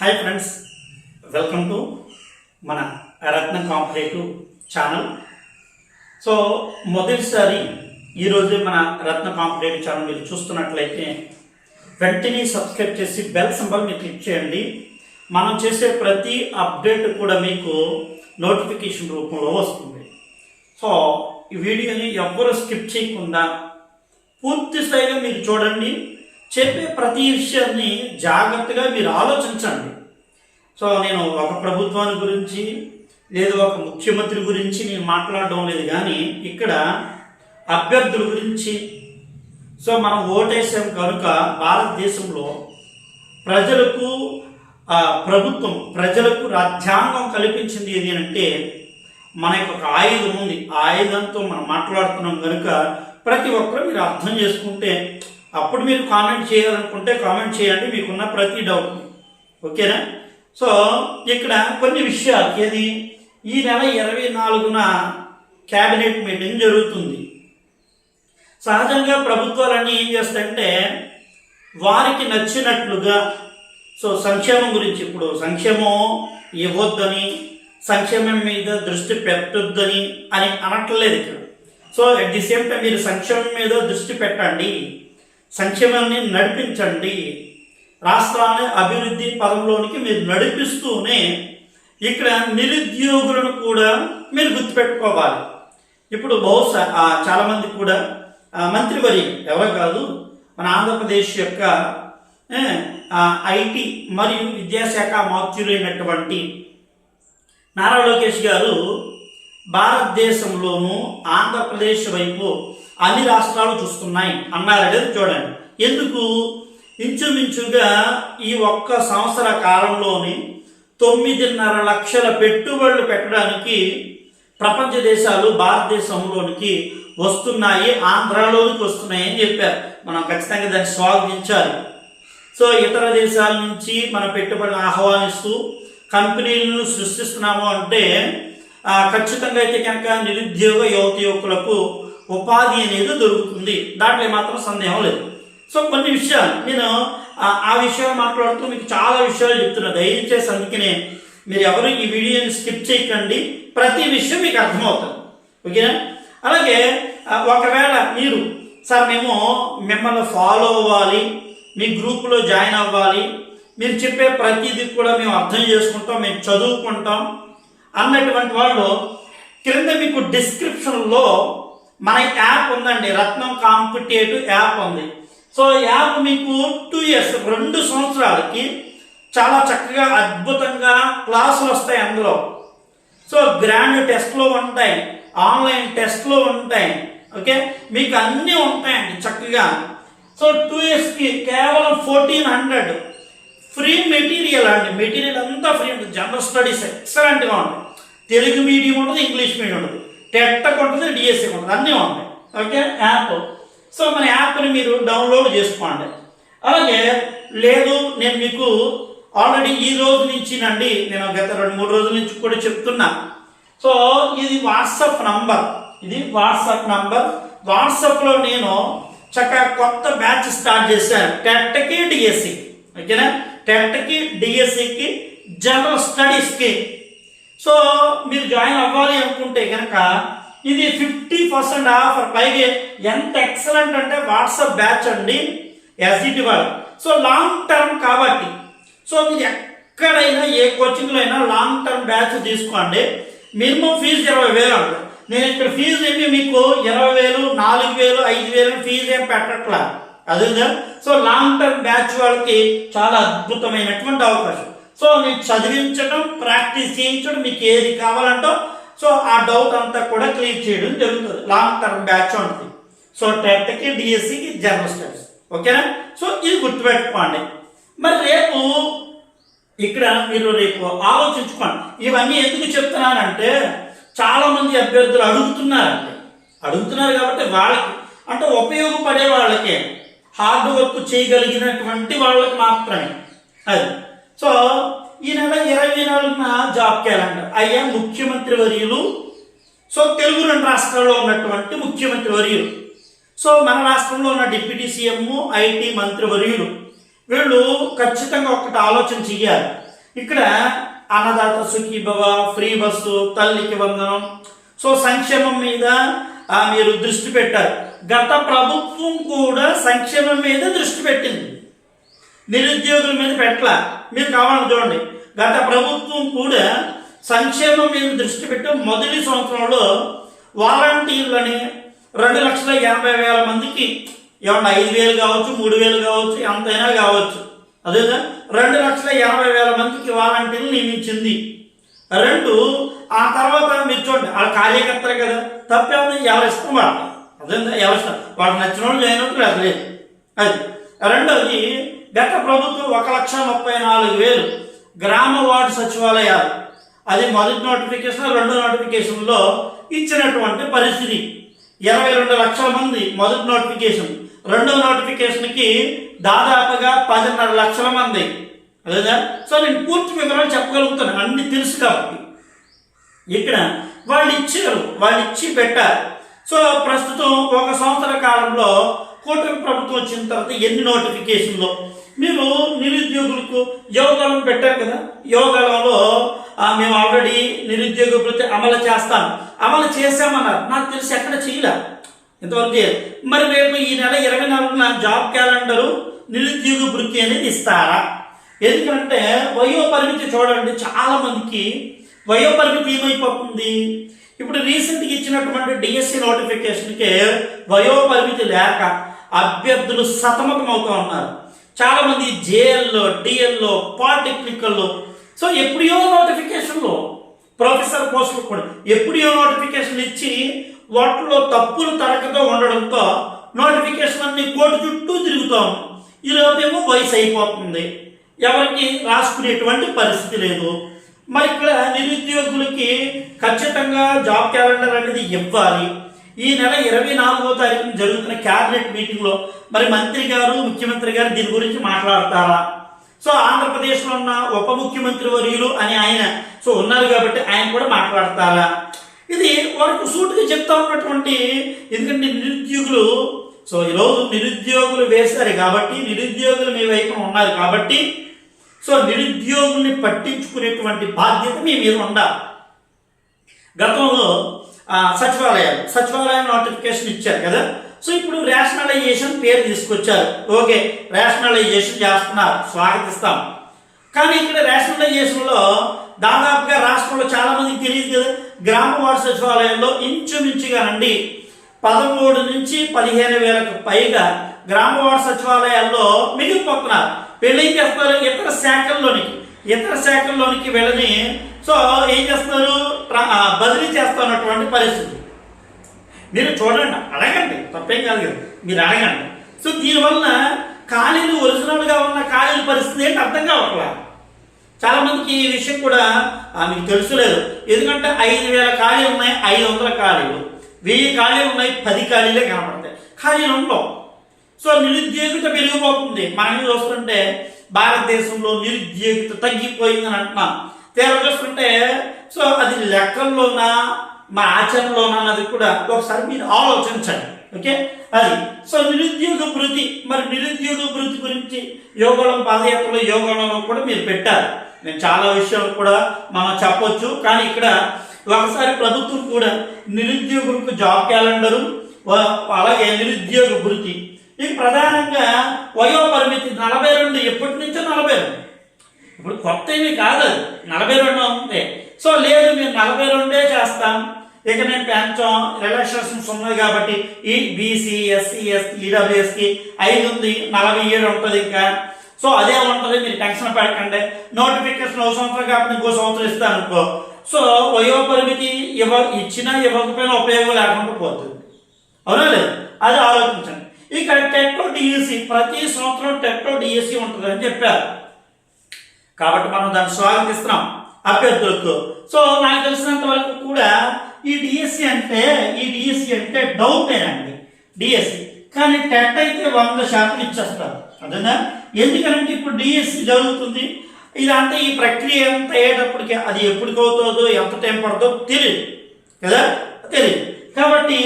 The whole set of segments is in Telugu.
హాయ్ ఫ్రెండ్స్ వెల్కమ్ టు మన రత్న కాంపిటేటివ్ ఛానల్ సో మొదటిసారి ఈరోజు మన రత్న కాంపిటేటివ్ ఛానల్ మీరు చూస్తున్నట్లయితే వెంటనే సబ్స్క్రైబ్ చేసి బెల్ సింబల్ మీరు క్లిక్ చేయండి. మనం చేసే ప్రతి అప్డేట్ కూడా మీకు నోటిఫికేషన్ రూపంలో వస్తుంది. సో ఈ వీడియోని ఎవ్వరూ స్కిప్ చేయకుండా పూర్తి స్థాయిగా మీరు చూడండి. చెప్పే ప్రతి విషయాన్ని జాగ్రత్తగా మీరు ఆలోచించండి. సో నేను ఒక ప్రభుత్వాన్ని గురించి లేదు ఒక ముఖ్యమంత్రి గురించి నేను మాట్లాడడం లేదు కానీ ఇక్కడ అభ్యర్థుల గురించి. సో మనం ఓటేసాం కనుక భారతదేశంలో ప్రజలకు ప్రభుత్వం ప్రజలకు రాజ్యాంగం కల్పించింది ఏది అంటే మన యొక్క ఒక ఆయుధం ఉంది. ఆయుధంతో మనం మాట్లాడుతున్నాం కనుక ప్రతి ఒక్కరూ మీరు అర్థం చేసుకుంటే అప్పుడు మీరు కామెంట్ చేయాలనుకుంటే కామెంట్ చేయండి మీకున్న ప్రతి డౌట్ ఓకేనా సో ఇక్కడ కొన్ని విషయాలు. ఏది? ఈ నెల ఇరవై నాలుగున క్యాబినెట్ మీటింగ్ జరుగుతుంది. సహజంగా ప్రభుత్వాలన్నీ ఏం చేస్తాయంటే వారికి నచ్చినట్లుగా సో సంక్షేమం గురించి ఇప్పుడు సంక్షేమం ఇవ్వద్దని సంక్షేమం మీద దృష్టి పెట్టొద్దని అని అనట్లేదు ఇక్కడ. So at the same time మీరు సంక్షేమం మీద దృష్టి పెట్టండి. సంక్షేమాన్ని నడిపించండి. రాష్ట్రాన్ని అభివృద్ధి పదంలోనికి మీరు నడిపిస్తూనే ఇక్కడ నిరుద్యోగులను కూడా మీరు గుర్తుపెట్టుకోవాలి. ఇప్పుడు బహుశా చాలామంది కూడా ఆ, మంత్రివర్య ఎవరు కాదు మన ఆంధ్రప్రదేశ్ యొక్క ఐటీ మరియు విద్యాశాఖ మాత్యులైనటువంటి నారా లోకేష్ గారు భారతదేశంలోనూ ఆంధ్రప్రదేశ్ వైపు అన్ని రాష్ట్రాలు చూస్తున్నాయి. అన్నారు చూడండి. ఎందుకు? ఇంచుమించుగా ఈ ఒక్క సంవత్సర కాలంలోని తొమ్మిదిన్నర లక్షల పెట్టుబడులు పెట్టడానికి ప్రపంచ దేశాలు భారతదేశంలోనికి వస్తున్నాయి ఆంధ్రాలోనికి వస్తున్నాయి అని చెప్పారు. మనం ఖచ్చితంగా దాన్ని స్వాగతించాలి. సో ఇతర దేశాల నుంచి మన పెట్టుబడులను ఆహ్వానిస్తూ కంపెనీలను సృష్టిస్తున్నాము అంటే ఖచ్చితంగా అయితే కనుక నిరుద్యోగ యువత యువకులకు ఉపాధి అనేది దొరుకుతుంది. దాంట్లో మాత్రం సందేహం లేదు. సో కొన్ని విషయాలు. నేను ఆ, విషయాలు మాట్లాడుతూ మీకు చాలా విషయాలు చెప్తున్నా. దయచేసి అందుకనే మీరు ఎవరు ఈ వీడియోని స్కిప్ చేయకండి. ప్రతి విషయం మీకు అర్థమవుతుంది. ఓకేనా? అలాగే ఒకవేళ మీరు సార్ మేము మిమ్మల్ని ఫాలో అవ్వాలి మీ గ్రూపులో జాయిన్ అవ్వాలి మీరు చెప్పే ప్రతిదీ కూడా మేము అర్థం చేసుకుంటాం మేము చదువుకుంటాం అన్నటువంటి వాళ్ళు క్రింద మీకు డిస్క్రిప్షన్లో మన యాప్ ఉందండి. రత్నం కాంపిటేటివ్ యాప్ ఉంది. సో యాప్ మీకు టూ ఇయర్స్ రెండు సంవత్సరాలకి చాలా చక్కగా అద్భుతంగా క్లాసులు వస్తాయి అందులో. సో గ్రాండ్ టెస్ట్లో ఉంటాయి ఆన్లైన్ టెస్ట్లో ఉంటాయి. ఓకే? మీకు అన్నీ ఉంటాయండి చక్కగా. సో టూ ఇయర్స్కి కేవలం ఫోర్టీన్ హండ్రెడ్ ఫ్రీ మెటీరియల్ అండి. మెటీరియల్ అంతా ఫ్రీ ఉంటుంది. జనరల్ స్టడీస్ ఎక్సలెంట్గా ఉంటుంది. తెలుగు మీడియం ఉంటుంది ఇంగ్లీష్ మీడియం ఉంటుంది. టెట్టకు ఉంటుంది డిఎస్సి ఉంటుంది. అన్నీ ఉంటాయి. ఓకే యాప్ సో మన యాప్ని మీరు డౌన్లోడ్ చేసుకోండి. అలాగే లేదు నేను మీకు ఆల్రెడీ ఈ రోజు నుంచి నండి నేను గత రెండు మూడు రోజుల నుంచి కూడా చెప్తున్నా. సో ఇది వాట్సాప్ నంబర్. ఇది వాట్సాప్ నంబర్. వాట్సాప్లో నేను చక్కగా కొత్త బ్యాచ్ స్టార్ట్ చేశాను. టెట్కి డిఎస్సి ఓకేనా టెట్కి డిఎస్సికి జనరల్ స్టడీస్కి సో మీరు జాయిన్ అవ్వాలి అనుకుంటే కనుక ఇది ఫిఫ్టీ పర్సెంట్ ఆఫర్ పైగా ఎంత ఎక్సలెంట్ అంటే వాట్సాప్ బ్యాచ్ అండి ఎస్జిటి వాళ్ళు. సో లాంగ్ టర్మ్ కాబట్టి సో మీరు ఎక్కడైనా ఏ కోచింగ్లో అయినా లాంగ్ టర్మ్ బ్యాచ్ తీసుకోండి. మినిమం ఫీజు ఇరవై వేలు అండి నేను ఇక్కడ ఫీజు ఏమి మీకు ఇరవై వేలు నాలుగు వేలు ఐదు వేలు ఫీజు ఏం పెట్టట్లేదు అదే సో లాంగ్ టర్మ్ బ్యాచ్ వాళ్ళకి చాలా అద్భుతమైనటువంటి అవకాశం. సో నేను చదివించడం ప్రాక్టీస్ చేయించడం మీకు ఏది కావాలంటో సో ఆ డౌట్ అంతా కూడా క్లియర్ చేయడం జరుగుతుంది. లాంగ్ టర్మ్ బ్యాచ్ ఉంటుంది సో టెట్కి డిఎస్సికి జనరల్ స్టడీస్ ఓకేనా సో ఇది గుర్తుపెట్టుకోండి. మరి రేపు ఇక్కడ మీరు రేపు ఆలోచించుకోండి. ఇవన్నీ ఎందుకు చెప్తున్నానంటే చాలా మంది అభ్యర్థులు అడుగుతున్నారండి. అడుగుతున్నారు కాబట్టి వాళ్ళకి అంటే ఉపయోగపడే వాళ్ళకే. హార్డ్ వర్క్ చేయగలిగినటువంటి వాళ్ళకి మాత్రమే. అది. సో ఈ నెల ఇరవై నాలుగున జాబ్ క్యాలెండర్. అయ్యా ముఖ్యమంత్రి వర్యులు. సో తెలుగు రెండు రాష్ట్రాల్లో ఉన్నటువంటి ముఖ్యమంత్రి వర్యులు. సో మన రాష్ట్రంలో ఉన్న డిప్యూటీ సీఎం ఐటీ మంత్రి వర్యులు. వీళ్ళు ఖచ్చితంగా ఒకటి ఆలోచన చెయ్యాలి. ఇక్కడ అన్నదాత సుఖీభవ ఫ్రీ బస్సు తల్లికి వందనం. సో సంక్షేమం మీద మీరు దృష్టి పెట్టారు. గత ప్రభుత్వం కూడా సంక్షేమం మీద దృష్టి పెట్టింది. నిరుద్యోగుల మీద పెట్టలా. మీరు కావాలని చూడండి. గత ప్రభుత్వం కూడా సంక్షేమం మీద దృష్టి పెట్టి మొదటి సంవత్సరంలో వాలంటీర్లని రెండు లక్షల ఎనభై వేల మందికి ఏమన్నా ఐదు వేలు కావచ్చు మూడు వేలు కావచ్చు ఎంతైనా కావచ్చు. అదే రెండు లక్షల ఎనభై వేల మందికి వాలంటీర్లు నియమించింది. రెండు ఆ తర్వాత మీరు చూడండి. వాళ్ళ కార్యకర్తలు కదా. తప్పేమన్నా ఎవరు ఇష్టం వాళ్ళ ఎవరి ఇష్టం వాళ్ళకి నచ్చిన వాళ్ళు జాయిన్ అవుతారు అది లేదు. అది. రెండవది గత ప్రభుత్వం ఒక లక్ష ముప్పై నాలుగు వేలు గ్రామ వార్డు సచివాలయాలు. అది మొదటి నోటిఫికేషన్ రెండో నోటిఫికేషన్లో ఇచ్చినటువంటి పరిస్థితి. ఇరవై రెండు లక్షల మంది మొదటి నోటిఫికేషన్. రెండో నోటిఫికేషన్కి దాదాపుగా పదిన్నర లక్షల మంది. అదేదా సో నేను పూర్తి వివరాలు చెప్పగలుగుతాను. అన్ని తెలుసు కాబట్టి. ఇక్కడ వాళ్ళు ఇచ్చారు వాళ్ళు ఇచ్చి పెట్టారు. సో ప్రస్తుతం ఒక సంవత్సర కాలంలో కూటమి ప్రభుత్వం వచ్చిన తర్వాత ఎన్ని నోటిఫికేషన్లు? మీరు నిరుద్యోగులకు యోగాలను పెట్టారు కదా? యోగాలలో మేము ఆల్రెడీ నిరుద్యోగ వృత్తి అమలు చేస్తాం. అమలు చేసామన్నారు నాకు తెలిసి ఎక్కడ చేయలే. ఇంతవరకు చేయలేదు. మరి రేపు ఈ నెల ఇరవై నాలుగున జాబ్ క్యాలెండరు నిరుద్యోగ వృత్తి అనేది ఇస్తారా? ఎందుకంటే వయో పరిమితి చూడండి చాలామందికి వయో పరిమితి ఏమైపోతుంది? ఇప్పుడు రీసెంట్గా ఇచ్చినటువంటి డిఎస్సి నోటిఫికేషన్కి వయోపరిమితి లేక అభ్యర్థులు సతమతమవుతూ ఉన్నారు. చాలా మంది జేఎల్లో డిఎల్లో పాలిటెక్నికల్లో సో ఎప్పుడో నోటిఫికేషన్లో ప్రొఫెసర్ పోస్టులు కూడా ఎప్పుడో నోటిఫికేషన్ ఇచ్చి వాటిలో తప్పులు తరగతో ఉండడంతో నోటిఫికేషన్ అన్ని కోర్టు చుట్టూ తిరుగుతాం. ఈలోపేమో వయసు అయిపోతుంది. ఎవరికి రాసుకునేటువంటి పరిస్థితి లేదు. మరి ఇక్కడ నిరుద్యోగులకి ఖచ్చితంగా జాబ్ క్యాలెండర్ అనేది ఇవ్వాలి. ఈ నెల ఇరవై నాలుగో తారీఖున జరుగుతున్న క్యాబినెట్ మీటింగ్లో మరి మంత్రి గారు ముఖ్యమంత్రి గారు దీని గురించి మాట్లాడతారా? సో ఆంధ్రప్రదేశ్లో ఉన్న ఉప ముఖ్యమంత్రి వర్యులు అని ఆయన సో ఉన్నారు కాబట్టి ఆయన కూడా మాట్లాడతారా? ఇది వారికి సూటుగా చెప్తా ఉన్నటువంటి ఎందుకంటే నిరుద్యోగులు సో ఈరోజు నిరుద్యోగులు వేశారు కాబట్టి నిరుద్యోగులు మీ వైపున ఉన్నారు కాబట్టి సో నిరుద్యోగుల్ని పట్టించుకునేటువంటి బాధ్యత మీ మీద ఉండాలి. గతంలో సచివాలయాలు సచివాలయం నోటిఫికేషన్ ఇచ్చారు కదా? సో ఇప్పుడు రేషనలైజేషన్ పేరు తీసుకొచ్చారు. ఓకే రేషనలైజేషన్ చేస్తున్నారు స్వాగతిస్తాం. కానీ ఇక్కడ రేషనలైజేషన్లో దాదాపుగా రాష్ట్రంలో చాలా మందికి తెలియదు కదా? గ్రామ వార్డు సచివాలయంలో ఇంచుమించుగానండి పదమూడు నుంచి పదిహేను వేలకు పైగా గ్రామ వార్డు సచివాలయాల్లో మిగిలిపోతున్నారు. పెళ్ళి చేస్తారు ఇతర శాఖల్లోనికి ఇతర శాఖల్లోనికి వెళ్ళని సో ఏం చేస్తున్నారు? బదిలీ చేస్తున్నటువంటి పరిస్థితి. మీరు చూడండి అడగండి తప్పేం కాదు కదా మీరు అడగండి. సో దీనివల్ల ఖాళీలు ఒరిజినల్గా ఉన్న ఖాళీల పరిస్థితి ఏంటి? అర్థం కావట్లా? చాలామందికి ఈ విషయం కూడా మీకు తెలుసులేదు. ఎందుకంటే ఐదు వేల ఖాళీలు ఉన్నాయి ఐదు వందల ఖాళీలు. వెయ్యి ఖాళీలు ఉన్నాయి పది ఖాళీలే కనపడతాయి ఖాళీలు ఉండవు. సో నిరుద్యోగిత పెరిగిపోతుంది. మనం చూస్తుంటే భారతదేశంలో నిరుద్యోగిత తగ్గిపోయిందని అంటున్నాం. తీరా చూస్తుంటే సో అది లెక్కల్లోనా మా ఆచరణలోనా అన్నది కూడా ఒకసారి మీరు ఆలోచించండి. ఓకే? అది. సో నిరుద్యోగ భృతి మరి నిరుద్యోగ భృతి గురించి యోగళం పాదయాత్రలో యోగళంలో కూడా మీరు పెట్టారు. నేను చాలా విషయాలు కూడా మనం చెప్పొచ్చు. కానీ ఇక్కడ ఒకసారి ప్రభుత్వం కూడా నిరుద్యోగులకు జాబ్ క్యాలెండరు అలాగే నిరుద్యోగ భృతి ఇది ప్రధానంగా వయో పరిమితి నలభై రెండు ఎప్పటి నుంచో నలభై రెండు. ఇప్పుడు కొత్త ఏమీ కాదు నలభై రెండు ఉంది. సో లేదు మేము నలభై రెండే చేస్తాం. ఇక నేను పెంచాం రిలాక్సేషన్స్ ఉన్నాయి కాబట్టి ఈ బీసీ ఎస్సీ ఎస్టీ ఈడబ్ల్యూఎస్కి ఐదు ఉంది నలభై ఏడు ఉంటుంది ఇంకా. సో అదే ఉంటుంది మీరు టెన్షన్ పడకండి. నోటిఫికేషన్ ఒక సంవత్సరం కాబట్టి ఇంకో సంవత్సరం ఇస్తాను అనుకో. సో వయో పరిమితి ఇవ్వ ఇచ్చినా ఇవ్వకపోయినా ఉపయోగం లేకుండా పోతుంది. అవునా లేదు? అది ఆలోచించండి. ఇక్కడ టెట్టో డిఎస్సి ప్రతి సంవత్సరం టెట్టో డిఎస్సి ఉంటుంది అని చెప్పారు. కాబట్టి మనం దాన్ని స్వాగతిస్తున్నాం అభ్యర్థులకు. సో నాకు తెలిసినంత వరకు కూడా ఈ డిఎస్సి అంటే ఈ డిఎస్సి అంటే డౌటేనండి డిఎస్సి. కానీ టెట్ అయితే వంద శాతం ఇచ్చేస్తారు. అదేనా? ఎందుకంటే ఇప్పుడు డిఎస్సి జరుగుతుంది. ఇదంతా ఈ ప్రక్రియ అంతా అయ్యేటప్పటికి అది ఎప్పటికవుతుందో ఎంత టైం పడుతుందో తెలియదు కదా? తెలియదు కాబట్టి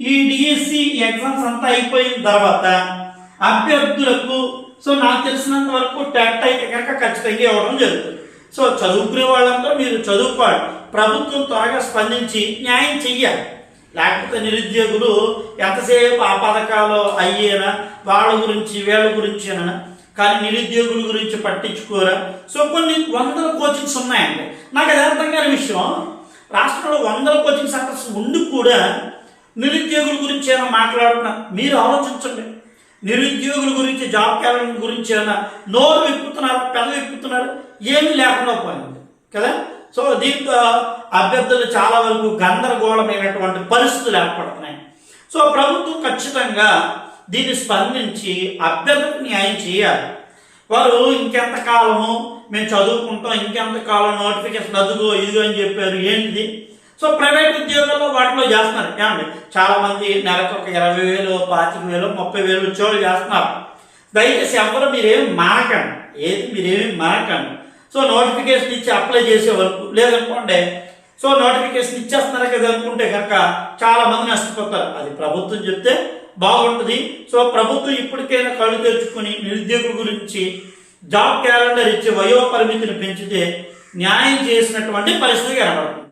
ఈ డిఎస్సి ఎగ్జామ్స్ అంతా అయిపోయిన తర్వాత అభ్యర్థులకు సో నాకు తెలిసినంత వరకు టెట్ అయితే కనుక ఖచ్చితంగా ఇవ్వడం జరుగుతుంది. సో చదువుకునే వాళ్ళందరూ మీరు చదువుకోవాలి. ప్రభుత్వం త్వరగా స్పందించి న్యాయం చెయ్యాలి. లేకపోతే నిరుద్యోగులు ఎంతసేపు ఆ పథకాలు అయ్యేనా? వాళ్ళ గురించి వీళ్ళ గురించి అనా కానీ నిరుద్యోగుల గురించి పట్టించుకోరా? సో కొన్ని వందల కోచింగ్స్ ఉన్నాయండి. నాకు అది అర్థం కాని విషయం. రాష్ట్రంలో వందల కోచింగ్ సెంటర్స్ ఉండి కూడా నిరుద్యోగుల గురించి ఏమైనా మాట్లాడుతున్నా మీరు ఆలోచించండి. నిరుద్యోగుల గురించి జాబ్ క్యాలెండర్ గురించి ఏమైనా నోరు విప్పుతున్నారు పెద్ద విప్పుతున్నారు ఏమీ లేకుండా పోయింది. కదా? సో దీంతో అభ్యర్థులు చాలా వరకు గందరగోళమైనటువంటి పరిస్థితులు ఏర్పడుతున్నాయి. సో ప్రభుత్వం ఖచ్చితంగా దీన్ని స్పందించి అభ్యర్థులకు న్యాయం చేయాలి. వారు ఇంకెంతకాలము మేము చదువుకుంటాం ఇంకెంత కాలం నోటిఫికేషన్ అదుగో ఇదిగో అని చెప్పారు. ఏంటిది? సో ప్రైవేట్ ఉద్యోగాల్లో వాటిలో చేస్తున్నారు. ఏమండి? చాలామంది నెలకు ఒక ఇరవై వేలు పాతిక వేలు ముప్పై వేలు ఉద్యోగాలు చేస్తున్నారు. దయచేసి ఎవరు మీరేమి మారకండి. ఏది మీరేమి మారకండి. సో నోటిఫికేషన్ ఇచ్చి అప్లై చేసే వరకు లేదనుకోండి సో నోటిఫికేషన్ ఇచ్చేస్తున్నారు కదా అనుకుంటే కనుక చాలా మంది నష్టపోతారు. అది ప్రభుత్వం చెప్తే బాగుంటుంది. సో ప్రభుత్వం ఇప్పటికైనా కళ్ళు తెరుచుకుని నిరుద్యోగుల గురించి జాబ్ క్యాలెండర్ ఇచ్చి వయో పరిమితిని పెంచితే న్యాయం చేసినటువంటి పరిస్థితి కనబడుతుంది.